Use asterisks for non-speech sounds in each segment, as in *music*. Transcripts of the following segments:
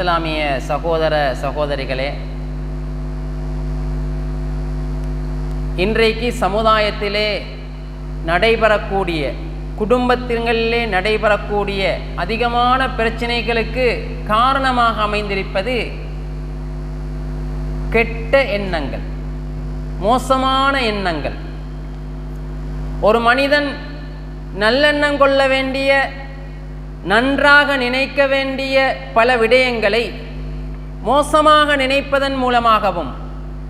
இஸ்லாமிய சகோதர சகோதரிகளே இன்றைக்கு சமுதாயத்திலே நடைபெறக்கூடிய குடும்பத்திலே நடைபெறக்கூடிய அதிகமான பிரச்சனைகளுக்கு காரணமாக அமைந்திருப்பது கெட்ட எண்ணங்கள் மோசமான எண்ணங்கள். ஒரு மனிதன் நல்லெண்ணம் கொள்ள வேண்டிய நன்றாக நினைக்க வேண்டிய பல விடயங்களை மோசமாக நினைப்பதன் மூலமாகவும்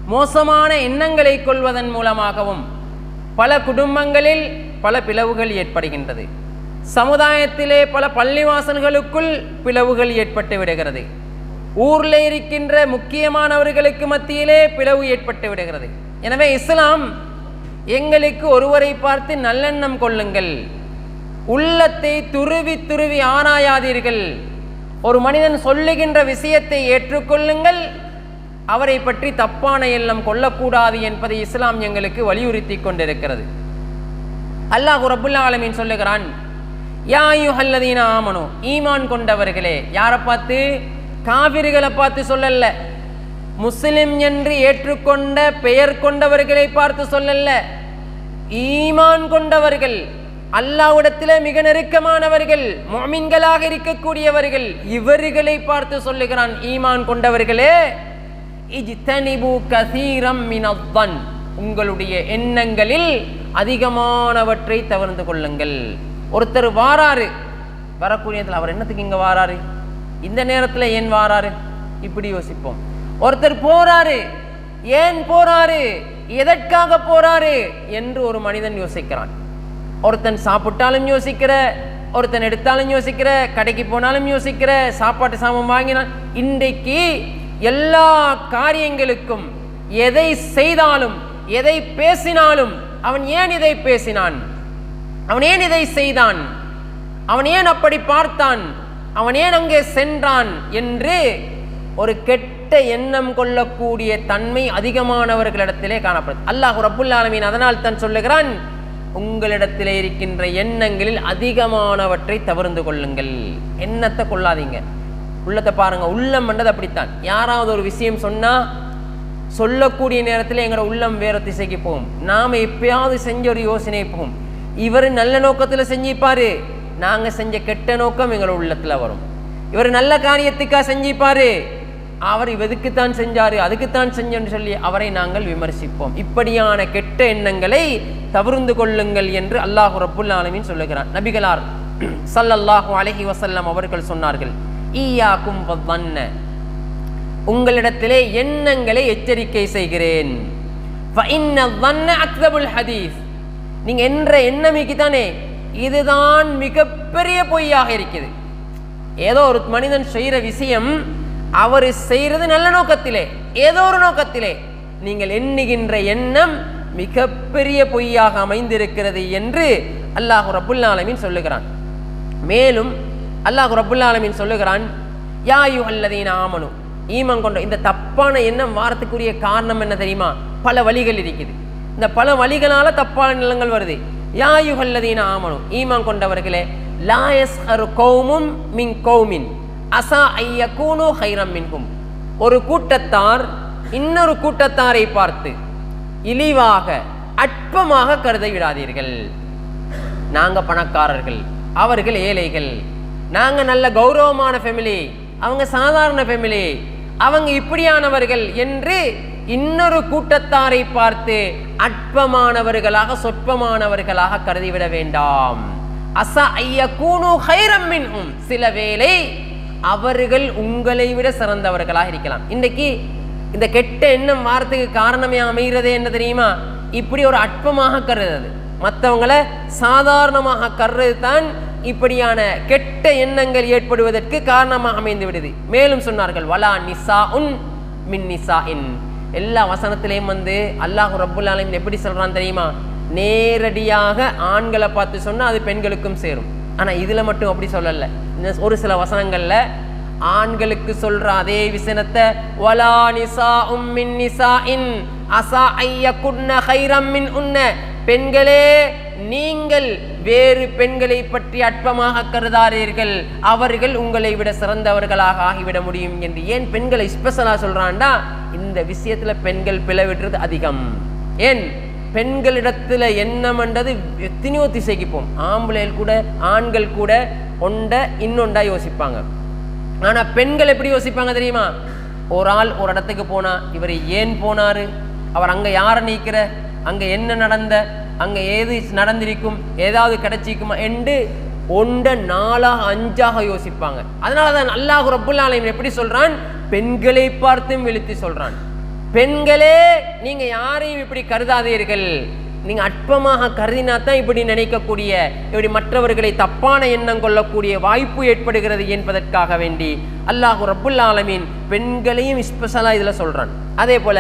மோசமான எண்ணங்களை கொள்வதன் மூலமாகவும் பல குடும்பங்களில் பல பிளவுகள் ஏற்படுகின்றது. சமுதாயத்திலே பல பள்ளிவாசல்களுக்குள் பிளவுகள் ஏற்பட்டு விடுகிறது. ஊரில் இருக்கின்ற முக்கியமானவர்களுக்கு மத்தியிலே பிளவு ஏற்பட்டு விடுகிறது. எனவே இஸ்லாம் எங்களுக்கு ஒருவரை பார்த்து நல்லெண்ணம் கொள்ளுங்கள். உள்ளத்தை துருவி துருவி ஆராயாதீர்கள். ஒரு மனிதன் சொல்லுகின்ற விஷயத்தை ஏற்றுக்கொள்ளுங்கள். அவரை பற்றி தப்பான எண்ணம் கொள்ளக்கூடாது என்பதை இஸ்லாம் எங்களுக்கு வலியுறுத்தி கொண்டிருக்கிறது. அல்லாஹ் ரபுல் ஆலமீன் சொல்லுகிறான் யாயு ஹல்லதீன ஆமனோ ஈமான் கொண்டவர்களே யாரை பார்த்து? காவிரிகளை பார்த்து சொல்லல முஸ்லிம் என்று ஏற்றுக்கொண்ட பெயர் கொண்டவர்களை பார்த்து சொல்லல ஈமான் கொண்டவர்கள் அல்லாவிடத்திலே மிக நெருக்கமானவர்கள் மொமின்களாக இருக்கக்கூடியவர்கள் இவர்களை பார்த்து சொல்லுகிறான் ஈமான் கொண்டவர்களே கசீரம் உங்களுடைய எண்ணங்களில் அதிகமானவற்றை தவிர்த்து கொள்ளுங்கள். ஒருத்தர் வாராரு வரக்கூடியதில் அவர் என்னத்துக்கு இங்க வாராரு? இந்த நேரத்தில் ஏன் வாராரு? இப்படி யோசிப்போம். ஒருத்தர் போறாரு ஏன் போறாரு? எதற்காக போறாரு? என்று ஒரு மனிதன் யோசிக்கிறான். ஒருத்தன் சாப்பிட்டாலும் யோசிக்கிற ஒருத்தன் எடுத்தாலும் யோசிக்கிற கடைக்கு போனாலும் யோசிக்கிற சாப்பாட்டு சாமான் வாங்கினான் இன்றைக்கு எல்லா காரியங்களுக்கும் எதை செய்தாலும் எதை பேசினாலும் அவன் ஏன் இதை பேசினான்? அவன் ஏன் இதை செய்தான்? அவன் ஏன் அப்படி பார்த்தான்? அவன் ஏன் அங்கே சென்றான்? என்று ஒரு கெட்ட எண்ணம் கொள்ளக்கூடிய தன்மை அதிகமானவர்களிடத்திலே காணப்படுது. அல்லாஹ் ரபுல்லாலமீன் அதனால் தான் சொல்லுகிறான் உங்களிடத்தில் இருக்கின்ற எண்ணங்களில் அதிகமானவற்றை தவிர்ந்து கொள்ளுங்கள். எண்ணத்தை கொள்ளாதீங்க. உள்ளத்தை பாருங்க உள்ளம் பண்ணது அப்படித்தான். யாராவது ஒரு விஷயம் சொன்னால் சொல்லக்கூடிய நேரத்தில் எங்களோட உள்ளம் வேற திசைக்கு போகும். நாம் எப்பயாவது செஞ்ச ஒரு யோசனை போகும். இவர் நல்ல நோக்கத்தில் செஞ்சிப்பாரு. நாங்கள் செஞ்ச கெட்ட நோக்கம் எங்களோட உள்ளத்தில் வரும். இவர் நல்ல காரியத்துக்கா செஞ்சிப்பாரு. அவர் இவதுக்குத்தான் செஞ்சார் அதுக்குத்தான் செஞ்சோம்னு சொல்லி அவரை நாங்கள் விமர்சிப்போம். இப்படியான கெட்ட எண்ணங்களை தவிர்ந்து கொள்ளுங்கள் என்று அல்லாஹு ரப்புல் ஆலமின் சொல்லுகிறார். நபிகளார் *clears throat* சல்லல்லாஹு அலஹி வசல்லம் அவர்கள் சொன்னார்கள் ஈயாக்கும் உங்களிடத்திலே எண்ணங்களை எச்சரிக்கை செய்கிறேன். ஹதீஸ். நீங்கள் என்ற எண்ணமிக்கு தானே இதுதான் மிகப்பெரிய பொய்யாக இருக்குது. ஏதோ ஒரு மனிதன் செய்கிற விஷயம் அவர் செய்கிறது நல்ல நோக்கத்திலே ஏதோ ஒரு நோக்கத்திலே. நீங்கள் எண்ணுகின்ற எண்ணம் மிகப்பெரிய பொய்யாக அமைந்திருக்கிறது என்று அல்லாஹு ரபுல்லாலமின் சொல்லுகிறான். மேலும் அல்லாஹ் ரபுல்லாலமின் சொல்லுகிறான் யாயு அல்லதீன் ஆமனு. ஈமம் கொண்ட இந்த தப்பான எண்ணம் வாரத்துக்குரிய காரணம் என்ன தெரியுமா? பல வழிகள் இருக்குது. இந்த பல வழிகளால தப்பான நிலங்கள் வருது. யாயு அல்லதீன ஆமனும் ஈமான் கொண்டவர்களே லாயஸ் அரு கௌமும் மின் கௌமின். அசா ஐயக்கூனோ ஹைரம் மின்கும். ஒரு கூட்டத்தார் இன்னொரு கூட்டத்தாரை பார்த்து இழிவாக அற்பமாக கருத விடாதீர்கள். நாங்கள் பணக்காரர்கள் அவர்கள் ஏழைகள். நாங்கள் நல்ல கௌரவமான ஃபேமிலி அவங்க சாதாரண ஃபேமிலி அவங்க இப்படியானவர்கள் என்று இன்னொரு கூட்டத்தாரை பார்த்து அற்பமானவர்களாக சொற்பமானவர்களாக கருதிவிட வேண்டாம். அச ஐய கூணு ஹைரம் சில வேளை அவர்கள் உங்களை விட சிறந்தவர்களாக இருக்கலாம். இன்றைக்கு இந்த கெட்ட எண்ணம் வார்த்தைக்கு காரணமே அமைகிறதே என்ன தெரியுமா? இப்படி ஒரு அற்பமாக கருது மற்றவங்களை சாதாரணமாக கருது தான் இப்படியான கெட்ட எண்ணங்கள் ஏற்படுவதற்கு காரணமாக அமைந்து விடுது. மேலும் சொன்னார்கள் வலா நிசா உன் மின் நிசா இன் எல்லா வசனத்திலையும் வந்து அல்லாஹ் ரப்புல் ஆலமீன் எப்படி சொல்றான் தெரியுமா? நேரடியாக ஆண்களை பார்த்து சொன்னால் அது பெண்களுக்கும் சேரும். ஆனால் இதில் மட்டும் அப்படி சொல்லலை. ஒரு சில வசனங்களில் ஆண்களுக்கு சொல்ற அதே விசனத்தை வலா நிசா உம் நிசா இன் அசா ஐய குன்ன ஹைரம் மின் உன்ன. பெண்களே நீங்கள் வேறு பெண்களை பற்றி அற்பமாக கருதாரீர்கள் அவர்கள் உங்களை விட சிறந்தவர்களாக ஆகிவிட முடியும் என்று ஏன் பெண்களை ஸ்பெஷலா சொல்றான்டா? இந்த விஷயத்துல பெண்கள் பிளவிடுறது அதிகம். ஏன்? பெண்களிடத்தில் எண்ணம்ன்றது எத்தனையோ திசைக்கு போகும். ஆம்பளைகள் கூட ஆண்கள் கூட ஒண்ட இன்னொண்டா யோசிப்பாங்க. ஆனால் பெண்கள் எப்படி யோசிப்பாங்க தெரியுமா? ஒரு ஆள் ஒரு இடத்துக்கு போனா இவர் ஏன் போனாரு? அவர் அங்கே யாரை நீக்கிற? அங்கே என்ன நடந்த? அங்கே ஏது நடந்திருக்கும்? ஏதாவது கிடைச்சிக்குமா என்று ஒண்ட நாளாக அஞ்சாக யோசிப்பாங்க. அதனால தான் அல்லாஹ் ரப்புல் ஆலமீன் எப்படி சொல்கிறான் பெண்களை பார்த்தும் விழுத்தி சொல்கிறான் பெண்களே நீங்க யாரையும் இப்படி கருதாதீர்கள். நீங்க அற்பமாக கருதினா தான் இப்படி நினைக்கக்கூடிய இப்படி மற்றவர்களை தப்பான எண்ணம் கொள்ளக்கூடிய வாய்ப்பு ஏற்படுகிறது என்பதற்காக வேண்டி அல்லாஹ் ரபுல் ஆலமீன் பெண்களையும் ஸ்பெஷலா இதுல சொல்றான். அதே போல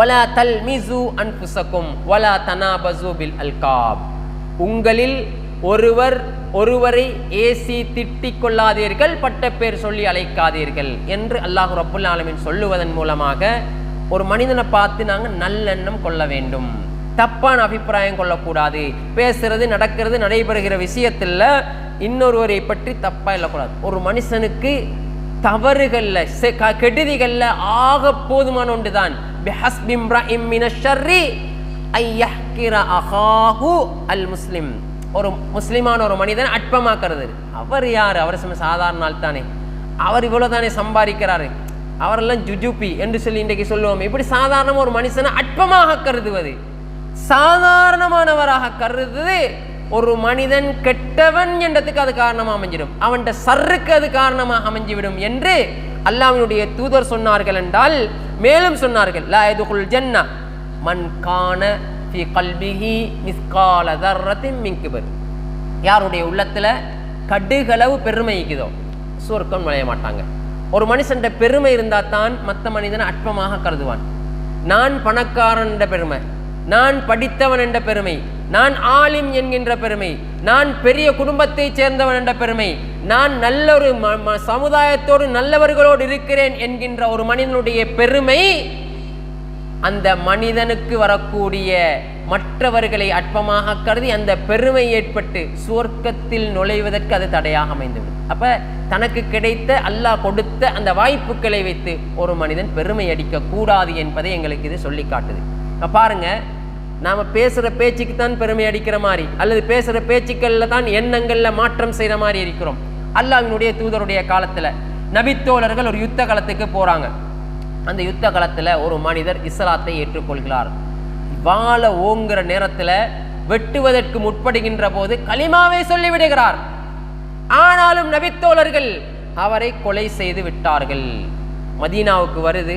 ஒலா தல் மிசு அன்புசக்கும் ஒலா தனா பில் அல்காப். உங்களில் ஒருவர் ஒருவரை ஏசி திட்டிக் கொள்ளாதீர்கள் பட்ட பேர் சொல்லி அழைக்காதீர்கள் என்று அல்லாஹ் ரப்புல் ஆலமின் சொல்லுவதன் மூலமாக ஒரு மனிதனை பார்த்து நாங்கள் நல்லெண்ணம் கொள்ள வேண்டும். தப்பான அபிப்பிராயம் கொள்ளக்கூடாது. பேசுறது நடக்கிறது நடைபெறுகிற விஷயத்தில் இன்னொருவரை பற்றி தப்பாக இல்லக்கூடாது. ஒரு மனுஷனுக்கு தவறுகளில் செ- க- ஆக போதுமான ஒன்று தான் ஐ அஹாஹு அல் முஸ்லிம். ஒரு முஸ்லீமான ஒரு மனிதன் அற்பமாக்குறது. அவர் யார்? அவர் சும்மா சாதாரண ஆள் தானே அவர் இவ்வளோ தானே சம்பாதிக்கிறாரு. அவரெல்லாம் ஜுஜுபி என்று சொல்லி இன்றைக்கு சொல்லுவோம். இப்படி சாதாரணமாக ஒரு மனுஷனை அற்பமாக கருதுவது சாதாரணமானவராக கருதுவது ஒரு மனிதன் கெட்டவன் என்றதுக்கு அது காரணமாக அமைஞ்சிடும். அவன்கிட்ட சர்ருக்கு அது காரணமாக அமைஞ்சிவிடும் என்று அல்லாவினுடைய தூதர் சொன்னார்கள் என்றால் மேலும் சொன்னார்கள் லா யதுகுல் ஜன்னா மன் ஃபி கல்பிஹி மிஸ்கால தர்ரத்தின் யாருடைய உள்ளத்துல கடுகளவு பெருமை இருக்குதோ? சுவர்க்கம் நுழைய மாட்டாங்க. ஒரு மனுஷன்ட பெருமை இருந்தால் தான் மற்ற மனிதனை அற்பமாக கருதுவான். நான் பணக்காரன் என்ற பெருமை நான் படித்தவன் என்ற பெருமை நான் ஆலிம் என்கின்ற பெருமை நான் பெரிய குடும்பத்தைச் சேர்ந்தவன் என்ற பெருமை நான் நல்ல ஒரு ம- ம- சமுதாயத்தோடு நல்லவர்களோடு இருக்கிறேன் என்கின்ற ஒரு மனிதனுடைய பெருமை அந்த மனிதனுக்கு வரக்கூடிய மற்றவர்களை அற்பமாக கருதி அந்த பெருமை ஏற்பட்டு சுவர்க்கத்தில் நுழைவதற்கு அது தடையாக அமைந்துவிடும். அப்ப தனக்கு கிடைத்த அல்லாஹ் கொடுத்த அந்த வாய்ப்புகளை வைத்து ஒரு மனிதன் பெருமை அடிக்க கூடாது என்பதை எங்களுக்கு இது சொல்லி காட்டுது. பாருங்க நாம பேசுற பேச்சுக்கு தான் பெருமை அடிக்கிற மாதிரி அல்லது பேசுற பேச்சுக்கள்ல தான் எண்ணங்கள்ல மாற்றம் செய்யற மாதிரி இருக்கிறோம். அல்லாஹினுடைய தூதருடைய காலத்துல நபித்தோழர்கள் ஒரு யுத்த காலத்துக்கு போறாங்க. அந்த யுத்த காலத்தில் ஒரு மனிதர் இஸ்லாத்தை ஏற்றுக்கொள்கிறார். வாழ ஓங்குற நேரத்தில் வெட்டுவதற்கு முற்படுகின்ற போது களிமாவை சொல்லிவிடுகிறார். ஆனாலும் நபித்தோழர்கள் அவரை கொலை செய்து விட்டார்கள். மதீனாவுக்கு வருது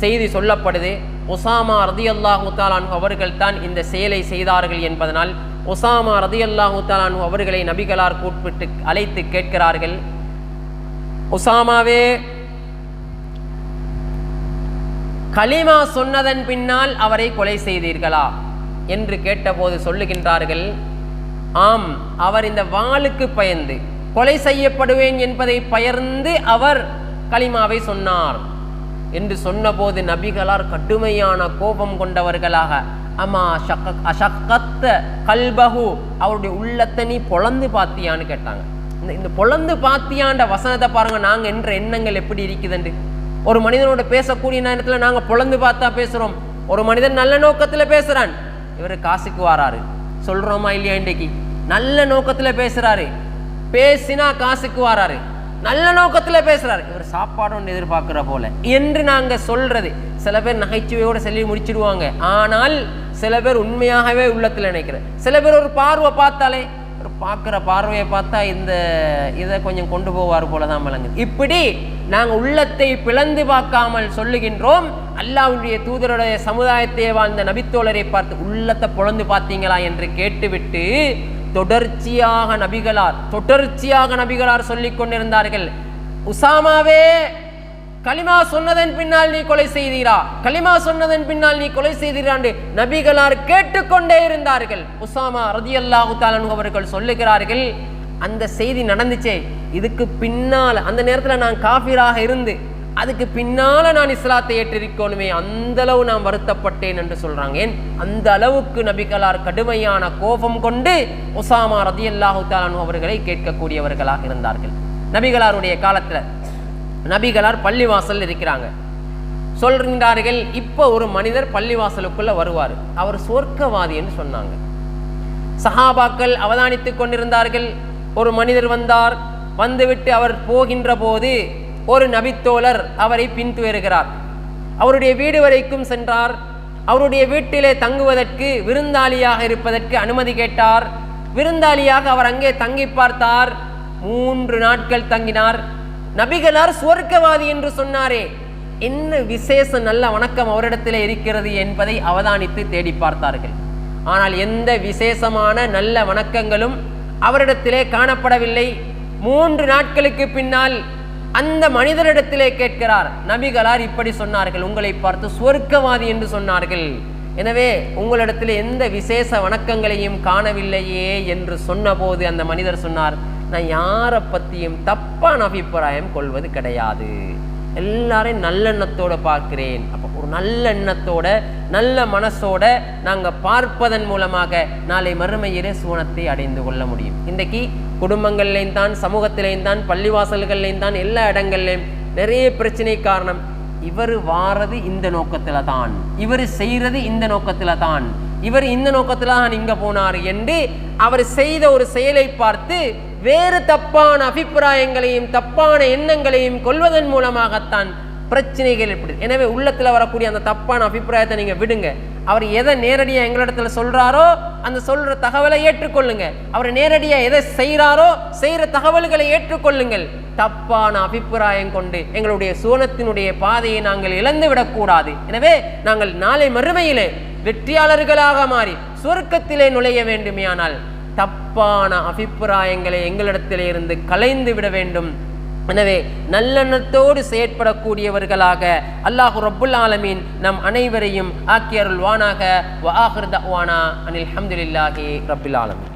செய்தி சொல்லப்படுது. ஒசாமா ரதியல்லாஹு தாலான் அவர்கள் தான் இந்த செயலை செய்தார்கள் என்பதனால் ஒசாமா ரதியல்லாஹு தாலான் அவர்களை நபிகளார் கூப்பிட்டு அழைத்து கேட்கிறார்கள். ஒசாமாவே கலிமா சொன்னதன் பின்னால் அவரை கொலை செய்தீர்களா? என்று கேட்டபோது சொல்லுகின்றார்கள் ஆம் அவர் இந்த வாளுக்கு பயந்து கொலை செய்யப்படுவேன் என்பதை பயர்ந்து அவர் கலிமாவை சொன்னார். என்று சொன்னபோது நபிகளார் கடுமையான கோபம் கொண்டவர்களாக அம்மா ஷக்க அஷக்கத்த கல்பகு அவருடைய உள்ளத்தை நீ பொளந்து பாத்தியான்னு கேட்டாங்க. இந்த இந்த பொழந்து பாத்தியான்ற வசனத்தை பாருங்க நாங்கள் என்ற எண்ணங்கள் எப்படி இருக்குதுண்டு? ஒரு மனிதனோட பேசக்கூடிய நேரத்துல நாங்க பொழந்து பார்த்தா பேசுறோம். ஒரு மனிதன் நல்ல நோக்கத்துல பேசுறான். இவர் காசுக்கு வாராரு. சொல்கிறோமா இல்லையா இன்றைக்கு? நல்ல நோக்கத்துல பேசுறாரு. பேசினா காசுக்கு வாராரு. நல்ல நோக்கத்துல பேசுறாரு. இவர் சாப்பாடு ஒன்று எதிர்பார்க்குற போல. என்று நாங்க சொல்றது. சில பேர் நகைச்சுவையோட சொல்லி முடிச்சிடுவாங்க. ஆனால் சில பேர் உண்மையாகவே உள்ளத்துல நினைக்கிறேன். சில பேர் ஒரு பார்வை பார்த்தாலே பார்க்குற பார்வையை பார்த்தா இந்த இதை கொஞ்சம் கொண்டு போவார் போல தான் விளங்குது. இப்படி நாங்கள் உள்ளத்தை பிளந்து பார்க்காமல் சொல்லுகின்றோம் அல்லாவுடைய தூதருடைய சமுதாயத்தை வாழ்ந்த நபித்தோழரை பார்த்து உள்ளத்தை பொழந்து பார்த்தீங்களா என்று கேட்டுவிட்டு தொடர்ச்சியாக நபிகளார் தொடர்ச்சியாக நபிகளார் சொல்லிக் கொண்டிருந்தார்கள். உசாமாவே கலிமா சொன்னதன் பின்னால் நீ கொலை செய்தீரா? கலிமா சொன்னதன் பின்னால் நீ கொலை செய்தீராண்டு நபிகளார் கேட்டுக்கொண்டே இருந்தார்கள். உசாமா ரதி அல்லாஹு அவர்கள் சொல்லுகிறார்கள் அந்த செய்தி நடந்துச்சே இதுக்கு பின்னால் அந்த நேரத்தில் நான் காஃபிராக இருந்து அதுக்கு பின்னால நான் இஸ்லாத்தை ஏற்றிருக்கணுமே அந்த அளவு நான் வருத்தப்பட்டேன் என்று சொல்றாங்க. ஏன்? அந்த அளவுக்கு நபிகளார் கடுமையான கோபம் கொண்டு ஒசாமா ரதி அல்லாஹு அவர்களை கேட்கக்கூடியவர்களாக இருந்தார்கள். நபிகளாருடைய காலத்துல நபிகளார் பள்ளிவாசல் இருக்கிறாங்க. சொல்கின்றார்கள் இப்போ ஒரு மனிதர் பள்ளிவாசலுக்குள்ளே வருவார். அவர் சொர்க்கவாதி என்று சொன்னாங்க. சஹாபாக்கள் அவதானித்துக் கொண்டிருந்தார்கள். ஒரு மனிதர் வந்தார் வந்துவிட்டு அவர் போகின்ற போது ஒரு நபித்தோழர் அவரை பின்துயருகிறார் அவருடைய வீடு வரைக்கும் சென்றார். அவருடைய வீட்டிலே தங்குவதற்கு விருந்தாளியாக இருப்பதற்கு அனுமதி கேட்டார். விருந்தாளியாக அவர் அங்கே தங்கி பார்த்தார். மூன்று நாட்கள் தங்கினார். நபிகளார் சுவர்க்கவாதி என்று சொன்னாரே. என்ன விசேஷ நல்ல வணக்கம் அவரிடத்தில் இருக்கிறது என்பதை அவதானித்து தேடி பார்த்தார்கள். ஆனால் எந்த விசேஷமான நல்ல வணக்கங்களும் அவரிடத்திலே காணப்படவில்லை. மூன்று நாட்களுக்கு பின்னால் அந்த மனிதரிடத்திலே கேட்கிறார். நபிகளார் இப்படி சொன்னார்கள் உங்களை பார்த்து சுவர்க்கவாதி என்று சொன்னார்கள். எனவே உங்களிடத்தில் எந்த விசேஷ வணக்கங்களையும் காணவில்லையே என்று சொன்னபோது அந்த மனிதர் சொன்னார் நான் யாரை பற்றியும் தப்பான அபிப்பிராயம் கொள்வது கிடையாது. எல்லாரையும் நல்லெண்ணத்தோட பார்க்கிறேன். அப்போ ஒரு நல்ல எண்ணத்தோட நல்ல மனசோட நாங்கள் பார்ப்பதன் மூலமாக நாளை மறுமையிலே சுவனத்தை அடைந்து கொள்ள முடியும். இன்றைக்கு குடும்பங்கள்லேயும் தான் சமூகத்திலேயும் தான் பள்ளிவாசல்கள்லேயும் தான் எல்லா இடங்கள்லேயும் நிறைய பிரச்சனை காரணம் இவர் வாரது இந்த நோக்கத்தில் தான். இவர் செய்கிறது இந்த நோக்கத்தில் தான். இவர் இந்த நோக்கத்தில் தான் இங்கே போனார் என்று அவர் செய்த ஒரு செயலை பார்த்து வேறு தப்பான அபிப்பிராயங்களையும் தப்பான எண்ணங்களையும் கொள்வதன் மூலமாகத்தான் பிரச்சனைகள் எப்படி எனவே உள்ளத்தில் வரக்கூடிய அந்த தப்பான அபிப்பிராயத்தை நீங்க விடுங்க. அவர் எதை நேரடியாக எங்களிடத்துல சொல்றாரோ அந்த சொல்ற தகவலை ஏற்றுக்கொள்ளுங்க. அவர் நேரடியாக எதை செய்கிறாரோ செய்கிற தகவல்களை ஏற்றுக்கொள்ளுங்கள். தப்பான அபிப்பிராயம் கொண்டு எங்களுடைய சுவனத்தினுடைய பாதையை நாங்கள் இழந்து விடக்கூடாது. எனவே நாங்கள் நாளை மறுமையிலே வெற்றியாளர்களாக மாறி சுவர்க்கத்திலே நுழைய வேண்டுமேயானால் தப்பான அபிப்பிராயங்களை எங்களிடத்திலே இருந்து கலைந்து விட வேண்டும். எனவே நல்லெண்ணத்தோடு செயற்படக்கூடியவர்களாக அல்லாஹு ரப்புல் ஆலமீன் நம் அனைவரையும் ஆக்கியருள்வானாக வ ஆஹிர் தஅவானா அனில் ஹம்துலில்லாஹி ரபுல் ஆலமீன்.